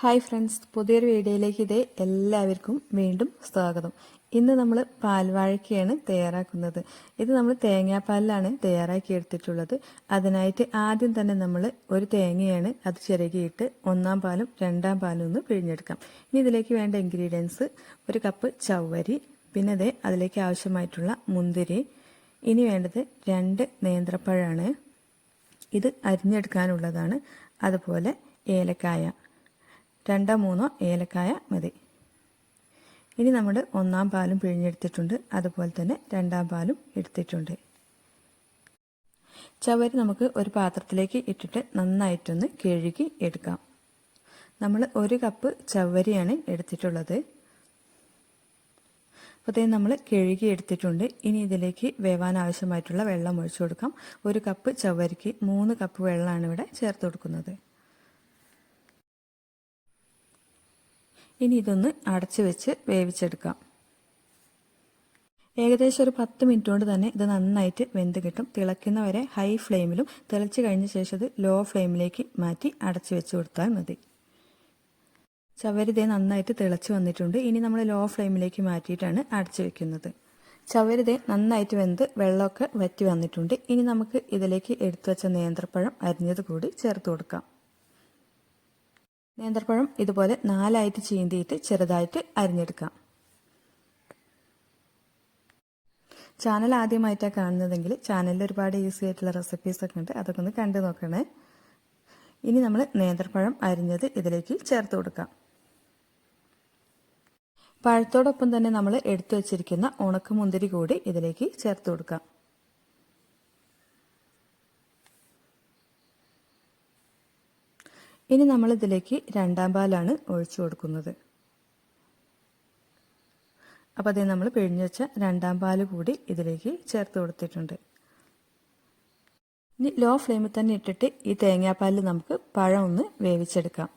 Hi friends പുതിയൊരു വീഡിയോയിലേക്ക് ഇതേ എല്ലാവർക്കും വീണ്ടും സ്വാഗതം. ഇന്ന് നമ്മൾ പാൽവാഴക്കയാണ് തയ്യാറാക്കുന്നത്. ഇത് നമ്മൾ തേങ്ങാപ്പാലിലാണ് തയ്യാറാക്കി എടുത്തിട്ടുള്ളത്. അതിനായിട്ട് ആദ്യം തന്നെ നമ്മൾ ഒരു തേങ്ങയാണ് അത് ചിരകിയിട്ട് ഒന്നാം പാലും രണ്ടാം പാലും ഒന്ന് പിഴിഞ്ഞെടുക്കാം. ഇനി ഇതിലേക്ക് വേണ്ട ഇൻഗ്രീഡിയൻസ് ഒരു കപ്പ് ചവ്വരി പിന്നെ അതേ അതിലേക്ക് ആവശ്യമായിട്ടുള്ള മുന്തിരി ഇനി വേണ്ടത് രണ്ട് നേന്ത്രപ്പഴമാണ് ഇത് അരിഞ്ഞെടുക്കാനുള്ളതാണ്. അതുപോലെ ഏലക്കായ. രണ്ടോ മൂന്നോ ഏലക്കായ മതി. ഇനി നമ്മൾ ഒന്നാം പാലും പിഴിഞ്ഞെടുത്തിട്ടുണ്ട്. അതുപോലെ തന്നെ രണ്ടാം പാലും എടുത്തിട്ടുണ്ട്. ചവരി നമുക്ക് ഒരു പാത്രത്തിലേക്ക് ഇട്ടിട്ട് നന്നായിട്ടൊന്ന് കഴുകി എടുക്കാം. നമ്മൾ ഒരു കപ്പ് ചവരിയാണ് എടുത്തിട്ടുള്ളത്. അപ്പോൾ നമ്മൾ കഴുകി എടുത്തിട്ടുണ്ട്. ഇനി ഇതിലേക്ക് വേവാൻ ആവശ്യമായിട്ടുള്ള വെള്ളം ഒഴിച്ചു കൊടുക്കാം. ഒരു കപ്പ് ചവരിക്ക് മൂന്ന് കപ്പ് വെള്ളമാണ് ഇവിടെ ചേർത്ത് കൊടുക്കുന്നത്. ഇനി ഇതൊന്ന് അടച്ചു വെച്ച് വേവിച്ചെടുക്കാം. ഏകദേശം ഒരു പത്ത് മിനിറ്റ് കൊണ്ട് തന്നെ ഇത് നന്നായിട്ട് വെന്ത് കിട്ടും. തിളയ്ക്കുന്നവരെ ഹൈ ഫ്ലെയിമിലും തിളച്ച് കഴിഞ്ഞ ശേഷം ലോ ഫ്ലെയിമിലേക്ക് മാറ്റി അടച്ചു വെച്ച് കൊടുത്താൽ മതി. ചവരിതേ നന്നായിട്ട് തിളച്ച് വന്നിട്ടുണ്ട്. ഇനി നമ്മൾ ലോ ഫ്ലെയിമിലേക്ക് മാറ്റിയിട്ടാണ് അടച്ചു വെക്കുന്നത്. ചവരിതേ നന്നായിട്ട് വെന്ത് വെള്ളമൊക്കെ വറ്റി വന്നിട്ടുണ്ട്. ഇനി നമുക്ക് ഇതിലേക്ക് എടുത്തു വെച്ച നേന്ത്രപ്പഴം അരിഞ്ഞത് കൂടി ചേർത്ത് കൊടുക്കാം. നേന്ത്രപ്പഴം ഇതുപോലെ നാലായിട്ട് ചീന്തിയിട്ട് ചെറുതായിട്ട് അരിഞ്ഞെടുക്കാം. ചാനൽ ആദ്യമായിട്ടാണ് കാണുന്നതെങ്കിൽ ചാനലിൽ ഒരുപാട് ഈസി ആയിട്ടുള്ള റെസിപ്പീസ് ഒക്കെ ഉണ്ട്. അതൊക്കെ ഒന്ന് കണ്ടു നോക്കണേ. ഇനി നമ്മൾ നേന്ത്രപ്പഴം അരിഞ്ഞത് ഇതിലേക്ക് ചേർത്ത് കൊടുക്കാം. പഴത്തോടൊപ്പം തന്നെ നമ്മൾ എടുത്തു വച്ചിരിക്കുന്ന ഉണക്കമുന്തിരി കൂടി ഇതിലേക്ക് ചേർത്ത് കൊടുക്കാം. ഇനി നമ്മൾ ഇതിലേക്ക് രണ്ടാം പാലാണ് ഒഴിച്ചു കൊടുക്കുന്നത്. അപ്പോൾ അതേ നമ്മൾ പിഴിഞ്ഞു വെച്ച രണ്ടാം പാൽ കൂടി ഇതിലേക്ക് ചേർത്ത് കൊടുത്തിട്ടുണ്ട്. ഇനി ലോ ഫ്ലെയിമിൽ തന്നെ ഇട്ടിട്ട് ഈ തേങ്ങാപ്പാലിൽ നമുക്ക് പഴം ഒന്ന് വേവിച്ചെടുക്കാം.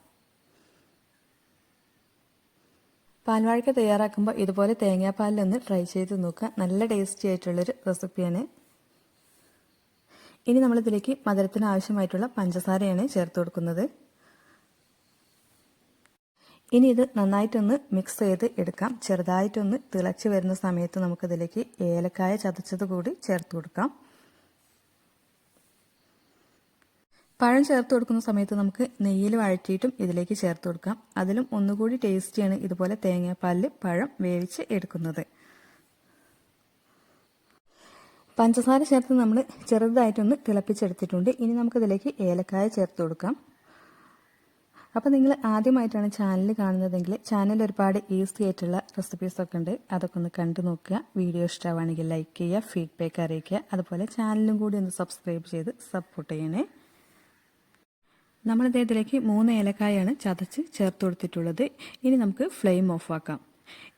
പാൽവാഴക്ക തയ്യാറാക്കുമ്പോൾ ഇതുപോലെ തേങ്ങാപ്പാലിലൊന്ന് ട്രൈ ചെയ്ത് നോക്കുക. നല്ല ടേസ്റ്റി ആയിട്ടുള്ളൊരു റെസിപ്പിയാണ്. ഇനി നമ്മളിതിലേക്ക് മധുരത്തിന് ആവശ്യമായിട്ടുള്ള പഞ്ചസാരയാണ് ചേർത്ത് കൊടുക്കുന്നത്. ഇനി ഇത് നന്നായിട്ടൊന്ന് മിക്സ് ചെയ്ത് എടുക്കാം. ചെറുതായിട്ടൊന്ന് തിളച്ച് വരുന്ന സമയത്ത് നമുക്കിതിലേക്ക് ഏലക്കായ ചതച്ചത് കൂടി ചേർത്ത് കൊടുക്കാം. പഴം ചേർത്ത് കൊടുക്കുന്ന സമയത്ത് നമുക്ക് നെയ്യിൽ വഴറ്റിയിട്ടും ഇതിലേക്ക് ചേർത്ത് കൊടുക്കാം. അതിലും ഒന്നുകൂടി ടേസ്റ്റിയാണ് ഇതുപോലെ തേങ്ങാപ്പാലിൽ പഴം വേവിച്ച് എടുക്കുന്നത്. പഞ്ചസാര ചേർത്ത് നമ്മൾ ചെറുതായിട്ടൊന്ന് തിളപ്പിച്ചെടുത്തിട്ടുണ്ട്. ഇനി നമുക്കിതിലേക്ക് ഏലക്കായ ചേർത്ത് കൊടുക്കാം. അപ്പോൾ നിങ്ങൾ ആദ്യമായിട്ടാണ് ചാനൽ കാണുന്നതെങ്കിൽ ചാനൽ ഒരുപാട് ഈസി ആയിട്ടുള്ള റെസിപ്പീസൊക്കെ ഉണ്ട്. അതൊക്കെ ഒന്ന് കണ്ടു നോക്കുക. വീഡിയോ ഇഷ്ടമാണെങ്കിൽ ലൈക്ക് ചെയ്യുക ഫീഡ്ബാക്ക് അറിയിക്കുക. അതുപോലെ ചാനലും കൂടി ഒന്ന് സബ്സ്ക്രൈബ് ചെയ്ത് സപ്പോർട്ട് ചെയ്യണേ. നമ്മളിത് ഇതിലേക്ക് മൂന്ന് ഏലക്കായാണ് ചതച്ച് ചേർത്ത് കൊടുത്തിട്ടുള്ളത്. ഇനി നമുക്ക് ഫ്ലെയിം ഓഫ് ആക്കാം.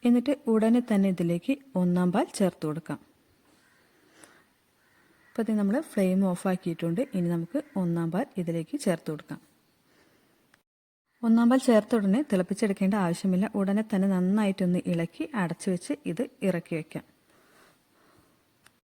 എന്നിട്ട് ഉടനെ തന്നെ ഇതിലേക്ക് ഒന്നാം പാൽ ചേർത്ത് കൊടുക്കാം. അപ്പോൾ ഇത് നമ്മൾ ഫ്ലെയിം ഓഫ് ആക്കിയിട്ടുണ്ട്. ഇനി നമുക്ക് ഒന്നാം പാൽ ഇതിലേക്ക് ചേർത്ത് കൊടുക്കാം. ഒന്നാം പാൽ ചേർത്ത ഉടനെ തിളപ്പിച്ചെടുക്കേണ്ട ആവശ്യമില്ല. ഉടനെ തന്നെ നന്നായിട്ടൊന്ന് ഇളക്കി അടച്ചു വെച്ച് ഇത് ഇറക്കി വെക്കാം.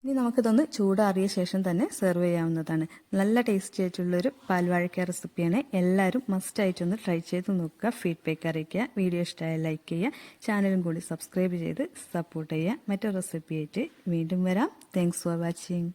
ഇനി നമുക്കിതൊന്ന് ചൂടാറിയ ശേഷം തന്നെ സെർവ് ചെയ്യാവുന്നതാണ്. നല്ല ടേസ്റ്റി ആയിട്ടുള്ളൊരു പാൽവാഴക്ക റെസിപ്പിയാണ് എല്ലാവരും മസ്റ്റായിട്ടൊന്ന് ട്രൈ ചെയ്ത് നോക്കുക ഫീഡ്ബാക്ക് അറിയിക്കുക വീഡിയോ ഇഷ്ടമായ ലൈക്ക് ചെയ്യുക ചാനലും കൂടി സബ്സ്ക്രൈബ് ചെയ്ത് സപ്പോർട്ട് ചെയ്യുക. മറ്റൊരു റെസിപ്പിയായിട്ട് വീണ്ടും വരാം. Thanks for watching